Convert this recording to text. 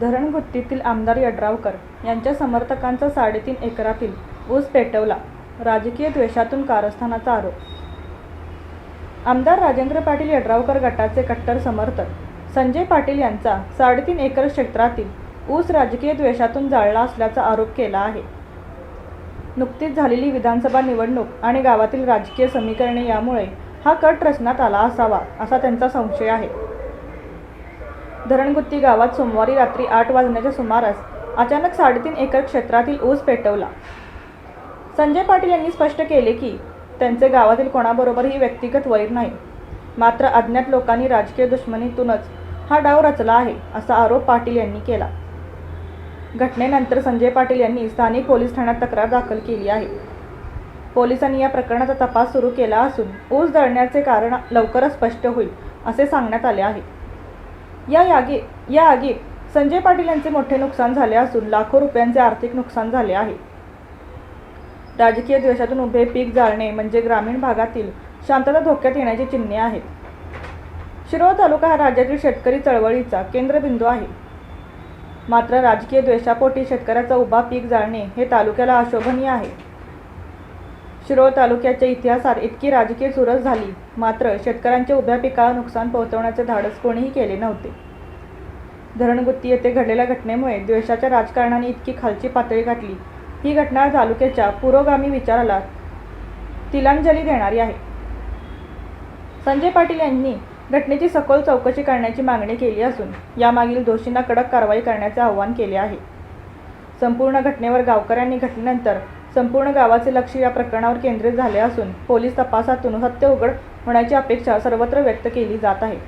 धरणगुत्तीतील आमदार यड्रावकर यांच्या समर्थकांचा साडेतीन एकरातील ऊस पेटवला. राजकीय द्वेषातून कारस्थानाचा आरोप. आमदार राजेंद्र पाटील यड्रावकर गटाचे कट्टर समर्थक संजय पाटील यांचा साडेतीन एकर क्षेत्रातील ऊस राजकीय द्वेषातून जाळला असल्याचा आरोप केला आहे. नुकतीच झालेली विधानसभा निवडणूक आणि गावातील राजकीय समीकरणे यामुळे हा कट रचण्यात आला असावा असा त्यांचा संशय आहे. धरणगुत्ती गावात सोमवारी रात्री आठ वाजण्याच्या सुमारास अचानक साडेतीन एकर क्षेत्रातील ऊस पेटवला. संजय पाटील यांनी स्पष्ट केले की त्यांचे गावातील कोणाबरोबरही व्यक्तिगत वैर नाही. मात्र अज्ञात लोकांनी राजकीय दुश्मनीतूनच हा डाव रचला आहे असा आरोप पाटील यांनी केला. घटनेनंतर संजय पाटील यांनी स्थानिक पोलीस ठाण्यात तक्रार दाखल केली आहे. पोलिसांनी या प्रकरणाचा तपास सुरू केला असून ऊस दळण्याचे कारण लवकरच स्पष्ट होईल असे सांगण्यात आले आहे. या यागी या आगीत संजय पाटील यांचे मोठे नुकसान झाले असून लाखो रुपयांचे आर्थिक नुकसान झाले आहे. राजकीय द्वेषातून उभे पीक जाळणे म्हणजे ग्रामीण भागातील शांतता धोक्यात येण्याची चिन्हे आहेत शिरोळ तालुका हा राज्यातील शेतकरी चळवळीचा केंद्रबिंदू आहे. मात्र राजकीय द्वेषापोटी शेतकऱ्याचा उभा पीक जाळणे हे तालुक्याला अशोभनीय आहे. शिरोळ तालुक्याच्या इतिहासात इतकी राजकीय चुरस झाली. मात्र शेतकऱ्यांच्या उभ्या पिकाला नुकसान पोहोचवण्याचे धाडस कोणीही केले नव्हते. धरणगुत्ती येथे घडलेल्या घटनेमुळे द्वेषाच्या राजकारणाने इतकी खालची पातळी गाठली. ही घटना तालुक्याच्या पुरोगामी विचाराला तिलांजली देणारी आहे. संजय पाटील यांनी घटनेची सखोल चौकशी करण्याची मागणी केली असून यामागील दोषींना कडक कारवाई करण्याचे आवाहन केले आहे. संपूर्ण घटनेवर गावकऱ्यांनी घटनेनंतर संपूर्ण गावाचे लक्ष या प्रकरणावर केंद्रित झाले असून पोलीस तपासातून सत्य उघड होण्याची अपेक्षा सर्वत्र व्यक्त केली जात आहे.